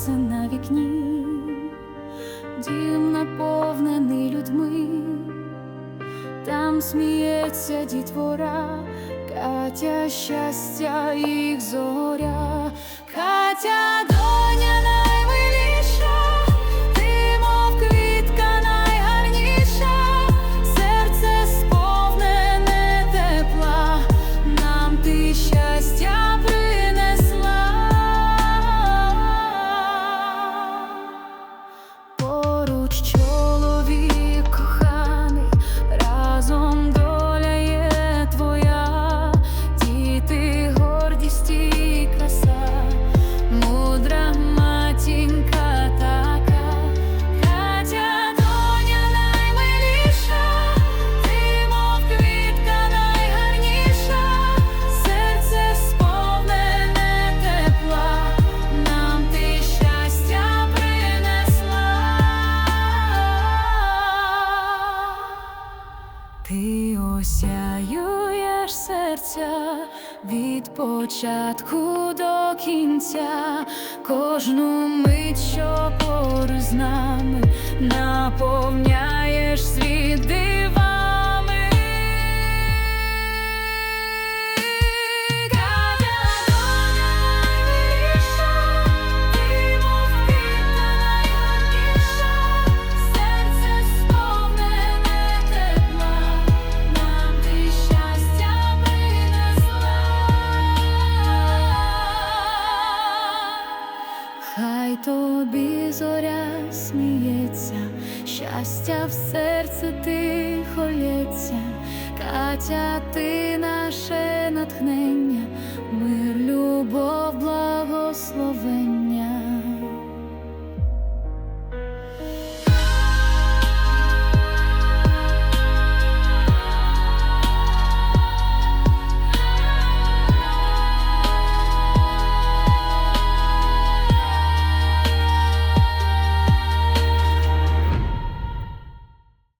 сонце на вікні, дім наповнений людьми, там сміється дітвора, Катя щастя їх зоря, Катя Ти осяюєш серця від початку до кінця, кожну мить, що поруч з нами, тобі зоря сміється, щастя в серце тихо лється, Катя, ти наше натхнення,